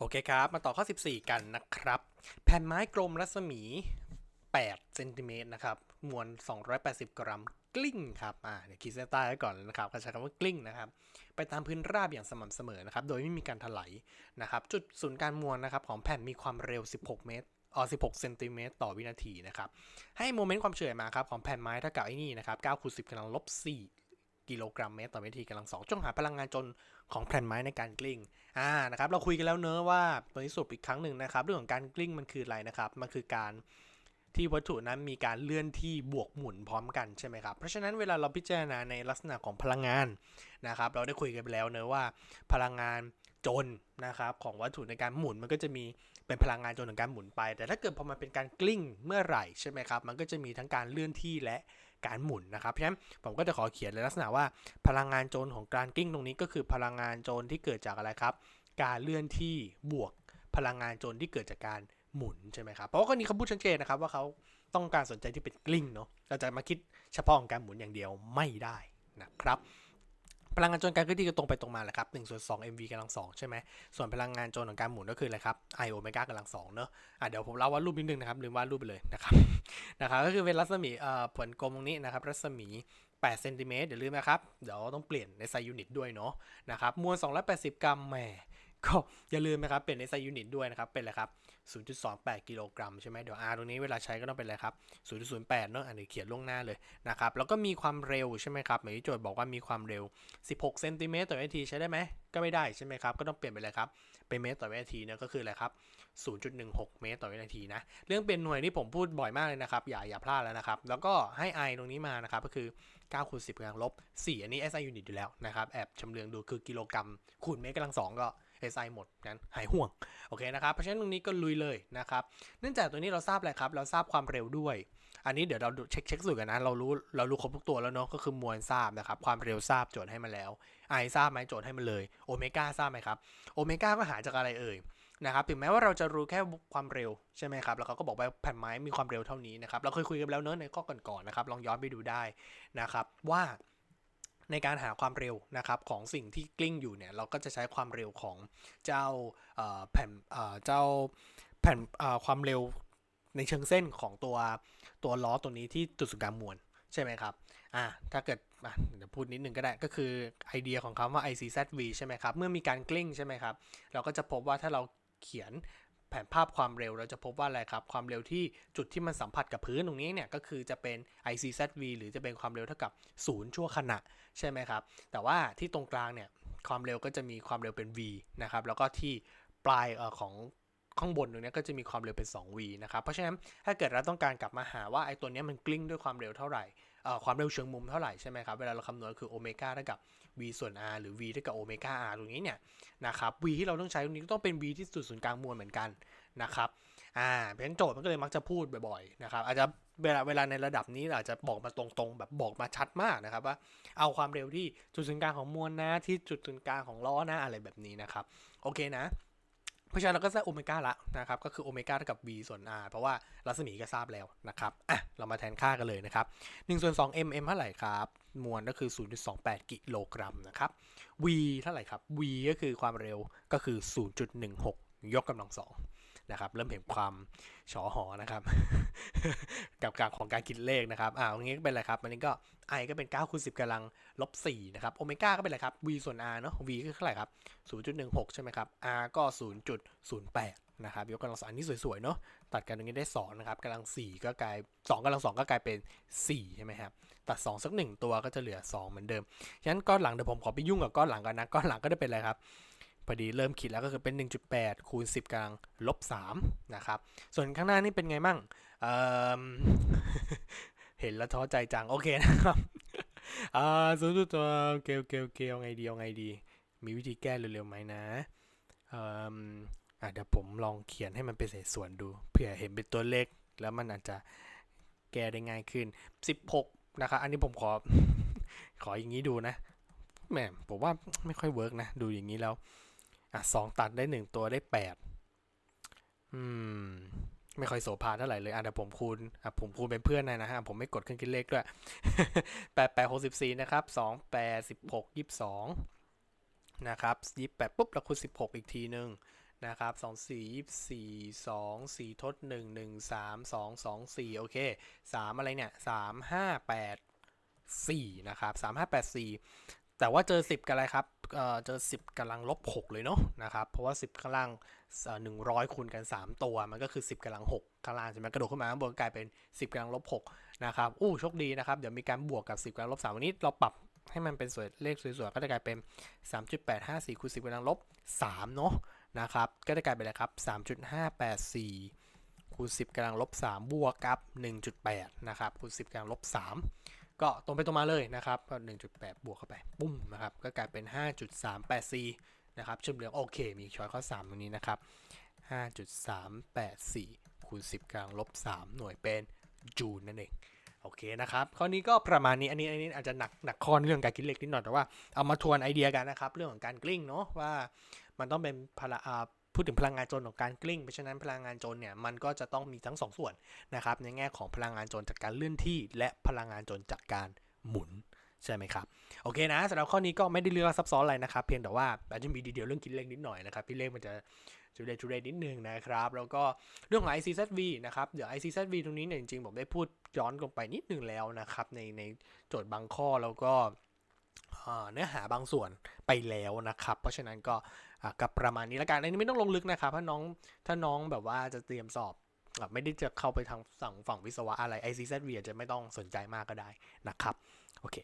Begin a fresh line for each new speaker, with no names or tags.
โอเคครับ มาต่อข้อ 14 กันนะครับ แผ่นไม้กลมรัศมี 8 เซนติเมตรนะครับ มวล 280 กรัม กลิ้งครับ อ่า เดี๋ยวขีดเส้นใต้ไว้ก่อนนะครับก็ใช้คำว่ากลิ้งนะครับ ไปตามพื้นราบอย่างสม่ำเสมอนะครับ โดยไม่มีการถลายนะครับ จุดศูนย์การมวลนะครับของแผ่นมีความเร็ว 16 เมตรอ๋อ16 เซนติเมตรต่อวินาทีนะครับ ให้โมเมนต์ความเฉื่อยมาครับของแผ่นไม้เท่ากับไอ้นี่นะครับ9คูณ10กำลังลบ4 กิโลกรัมเมตรต่อวินาทีกำลังสองจงหาพลังงานจนของแผ่นไม้ในการกลิ้งอ่านะครับเราคุยกันแล้วเนอะว่าตัวนี้สรุปอีกครั้งหนึ่งนะครับ เรื่องของการกลิ้งมันคืออะไรนะครับมันคือการที่วัตถุนั้นมีการเลื่อนที่บวกหมุนพร้อมกันใช่ไหมครับ เพราะฉะนั้นเวลาเราพิจารณาในลักษณะของพลังงานนะครับ เราได้คุยกันไปแล้วเนอะว่า พลังงานจนนะครับของวัตถุในการหมุนมันก็จะมีเป็นพลังงานจนของการหมุนไป แต่ถ้าเกิดพอมันเป็นการกลิ้งเมื่อไหร่ใช่ไหมครับ มันก็จะมีทั้งการเลื่อนที่และ การหมุนนะครับ เพราะฉะนั้นผมก็จะขอเขียนในลักษณะว่า พลังงานโจรของการกลิ้งตรงนี้ก็คือพลังงานโจรที่เกิดจากอะไรครับ การเลื่อนที่บวกพลังงานโจรที่เกิดจากการหมุนใช่ไหมครับเพราะว่าก็นี้เขาพูดชัดเจนนะครับว่าเขาต้องการสนใจที่เป็นกลิ้งเนาะเราจะมาคิดเฉพาะของการหมุนอย่างเดียวไม่ได้นะครับ พลังงานจนการเคลื่อนที่ก็ตรงไปตรงมาแหละครับ1ส่วน2 mv กำลัง2ใช่ไหมส่วนพลังงานจนของการหมุนก็คืออะไรครับ i โอเมก้ากำลัง2เนอะอะเดี๋ยวผมเล่าว่ารูปนิดนึงนะครับลืมวาดรูปไปเลยนะครับนะครับก็คือเป็นรัศมีเอ่อผลกลมตรงนี้นะครับรัศมี8เซนติเมตรเดี๋ยวลืมนะครับ เดี๋ยวต้องเปลี่ยนในไซยูนิตด้วยเนาะนะครับมวล 280 กรัมแหม ก็อย่าลืมนะครับเปลี่ยนในไซยูนิตด้วยนะครับ เป็นอะไรครับ 0.28 กิโลกรัมใช่ไหมเดี๋ยว R ตรงนี้เวลาใช้ก็ต้องเป็นอะไรครับ 0.08 เนาะอันนี้เขียนล่วงหน้าเลยนะครับ แล้วก็มีความเร็วใช่ไหมครับเหมือนที่โจทย์บอกว่ามีความเร็ว 16 เซนติเมตรต่อวินาทีใช้ได้ไหม ก็ไม่ได้ใช่ไหมครับ ก็ต้องเปลี่ยนไปเลยครับ เป็นเมตรต่อวินาทีเนี่ยก็คืออะไรครับ 0.16 เมตรต่อวินาทีนะ เรื่องเป็นหน่วยนี่ผมพูดบ่อยมากเลยนะครับ อย่าอย่าพลาดแล้วนะครับ แล้วก็ให้ i ตรงนี้มานะครับ ก็คือ9คูณ10กำลังลบ4อันนี้ SI unit อยู่แล้วนะครับ แอบชำเลืองดูคือกิโลกรัมคูณเมตรกำลังสองก็ SI หมดงั้นหายห่วงโอเคนะครับเพราะฉะนั้นตรงนี้ก็ลุยเลยนะครับเนื่องจากตัวนี้เราทราบอะไรครับเราทราบความเร็วด้วย อันนี้เดี๋ยวเราเช็คเช็คสูตรกันนะเรารู้เรารู้ครบทุกตัวแล้วเนาะก็คือมวลทราบนะครับความเร็วทราบโจทย์ให้มาแล้ว i ทราบไหมโจทย์ให้มาเลยโอเมก้าทราบไหมครับโอเมก้าก็หาจากอะไรเอ่ยนะครับถึงแม้ว่าเราจะรู้แค่ความเร็วใช่ไหมครับ แล้วเขาก็บอกว่าแผ่นไม้มีความเร็วเท่านี้นะครับ เราเคยคุยกันแล้วเนอะในข้อก่อนๆนะครับ ลองย้อนไปดูได้นะครับว่า ในการหาความเร็วนะครับของสิ่งที่กลิ้งอยู่เนี่ยเราก็จะใช้ความเร็วของเจ้าแผ่นเจ้าแผ่นความเร็วในเชิงเส้นของตัวตัวล้อตัวนี้ที่จุดศูนย์กลางมวลใช่ไหมครับอ่าถ้าเกิดเดี๋ยวพูดนิดนึงก็ได้ก็คือไอเดียของคำว่า ICZV ใช่ไหมครับ เมื่อมีการกลิ้งใช่ไหมครับ เราก็จะพบว่าถ้าเราเขียน แผนภาพความเร็วเราจะพบว่าอะไรครับ ความเร็วที่จุดที่มันสัมผัสกับพื้นตรงนี้เนี่ยก็คือจะเป็น ICZV หรือจะเป็นความเร็วเท่ากับ 0 ชั่วขณะใช่ไหมครับ แต่ว่าที่ตรงกลางเนี่ยความเร็วก็จะมีความเร็วเป็น v นะครับ แล้วก็ที่ปลายออของข้างบนตรงนี้ก็จะมีความเร็วเป็น 2v นะครับ เพราะฉะนั้นถ้าเกิดเราต้องการกลับมาหาว่าไอ้ตัวนี้มันกลิ้งด้วยความเร็วเท่าไหร่ ความเร็วเชิงมุมเท่าไหร่ใช่ไหมครับ เวลาเราคำนวณคือโอเมก้าเท่ากับ v ส่วน r หรือ v เท่ากับโอเมก้า r ตรงนี้เนี่ยนะครับ v ที่เราต้องใช้ตรงนี้ก็ต้องเป็น v ที่จุดศูนย์กลางมวลเหมือนกันนะครับอ่าเพราะฉะนั้นโจทย์มันก็เลยมักจะพูดบ่อยๆนะครับอาจจะเวลาเวลาในระดับนี้อาจจะบอกมาตรงๆ แบบบอกมาชัดมากนะครับว่าเอาความเร็วที่จุดศูนย์กลางของมวลนะที่จุดศูนย์กลางของล้อนะอะไรแบบนี้นะครับโอเคนะ เพราะฉะนั้นเราก็ได้โอเมก้าละนะครับก็คือโอเมก้าเท่ากับ v ส่วน r เพราะว่ารัศมีก็ทราบแล้วนะครับอะเรามาแทนค่ากันเลยนะครับ1ส่วน2 m m เท่าไหร่ครับ มวลก็คือ 0.28 กิโลกรัมนะครับ v เท่าไหร่ครับ v ก็คือความเร็วก็คือ 0.16 ยกกำลังสอง นะครับเริ่มเห็นความฉอหอนะครับ กับการของการคิดเลขนะครับอ่าตรงนี้ก็เป็นอะไรครับอันนี้ก็ i ก็เป็น 9คูณ10กำลังลบ4นะครับโอเมก้าก็เป็นอะไรครับ v ส่วน r เนาะ v ก็เท่าไหร่ครับ 0.16 ใช่ไหมครับ r ก็ 0.08 นะครับยกกำลังสองอันนี้สวยๆเนาะตัดกันตรงนี้ได้ 2 นะครับกำลัง 4 ก็กลาย 2กำลัง 2 ก็กลายเป็น 4 ใช่ไหมครับ ตัด 2 สัก 1 ตัวก็จะเหลือ 2 เหมือนเดิม ฉะนั้นก้อนหลังเดี๋ยวผมขอไปยุ่งกับก้อนหลังก่อนนะก้อนหลังก็ได้เป็นอะไรครับ พอดีเริ่มคิดแล้วก็คือเป็น 1.8 คูณ 10กำลังลบ3นะครับ ส่วนข้างหน้านี่เป็นไงมั่งเเห็นแล้วท้อใจจัง โอเคนะครับอ่าศูนย์จุดตัวเกลเกลเกลไงดีเอาไงดี มีวิธีแก้เร็วๆไหมนะเอ่อะเดี๋ยวผมลองเขียนให้มันเป็นเศษส่วนดู เผื่อเห็นเป็นตัวเลข แล้วมันอาจจะแก้ได้ง่ายขึ้น 16 นะครับ อันนี้ผมขอ ขออย่างนี้ดูนะแหมผมว่าไม่ค่อยเวิร์กนะ ดูอย่างนี้แล้ว อะสองตัดได้หนึ่งตัวได้แปดอืม ไม่ค่อยโสภาเท่าไหร่เลยอะเดี๋ยวผมคูณอะผมคูณเป็นเพื่อนนะนะฮะผมไม่กดเครื่องคิดเลขด้วยแปดแปดหกสิบสี่นะครับสองแปดสิบหกยี่สิบสองนะครับยี่แปดปุ๊บเราคูณสิบหกอีกทีหนึ่งนะครับสองสี่ยี่สี่สองสี่ทดหนึ่งหนึ่งสามสองสองสี่โอเคสามอะไรเนี่ยสามห้าแปดสี่นะครับสามห้าแปดสี่ แต่ว่าเจอสิบกันอะไรครับเเจอสิบกำลังลบหกเลยเนาะนะครับ เพราะว่าสิบข้าล่างหนึ่งร้อยคูณกันสามตัว มันก็คือสิบกำลังหกข้างล่างใช่ไหมกระโดดขึ้นมาข้างบนกลายเป็นสิบกำลังลบหกนะครับอู้โชคดีนะครับ เดี๋ยวมีการบวกกับสิบกำลังลบสามวันนี้เราปรับให้มันเป็นสวยเลขสวยๆ ก็จะกลายเป็น 3.854คูณ10กำลังลบ3เนาะนะครับ ก็จะกลายเป็นอะไรครับ 3.584คูณ10กำลังลบ3บวกกับ 1.8 นะครับคูณ10กำลังลบ3 ก็ตรงไปตรงมาเลยนะครับก็1.8 บวกเข้าไปปุ้มนะครับก็กลายเป็น 5.384 นะครับชื่อมเหลืองโอเค มีช้อยข้อ 3 ตรงนี้นะครับ 5.384คูณ10 กลังลบ 3 หน่วยเป็นจูลนั่นเองโอเคนะครับ ข้อนี้ก็ประมาณนี้อันนี้อันนี้อาจจะหนักหนักข้อเรื่องการคิดเลขนิดหน่อยแต่ว่าเอามาทวนไอเดียกันนะครับ เรื่องของการกลิ้งเนาะว่ามันต้องเป็นพละอ่า พูดถึงพลังงานจนของการกลิ้ง เพราะฉะนั้นพลังงานจนเนี่ยมันก็จะต้องมีทั้งสองส่วนนะครับในแง่ของพลังงานจนจากการเลื่อนที่ และพลังงานจนจากการหมุนใช่ไหมครับ โอเคนะสำหรับข้อนี้ก็ไม่ได้เรื่องซับซ้อนอะไรนะครับ เพียงแต่ว่าอาจจะมีดีเทลเรื่องคิดเลขนิดหน่อยนะครับพี่เลขมันจะจุเรจุเรนิดนึงนะครับ แล้วก็เรื่องของ ICZV นะครับ เดี๋ยว ICZV ตรงนี้เนี่ยจริงๆ ผมได้พูดย้อนลงไปนิดนึงแล้วนะครับ ในในโจทย์บางข้อแล้วก็ เนื้อหาบางส่วนไปแล้วนะครับ เพราะฉะนั้นก็กับประมาณนี้แล้วกันอันนี้ไม่ต้องลงลึกนะครับถ้าน้องถ้าน้องแบบว่าจะเตรียมสอบไม่ได้จะเข้าไปทางฝั่งฝั่งวิศวะอะไร ICZV จะไม่ต้องสนใจมากก็ได้นะครับ โอเค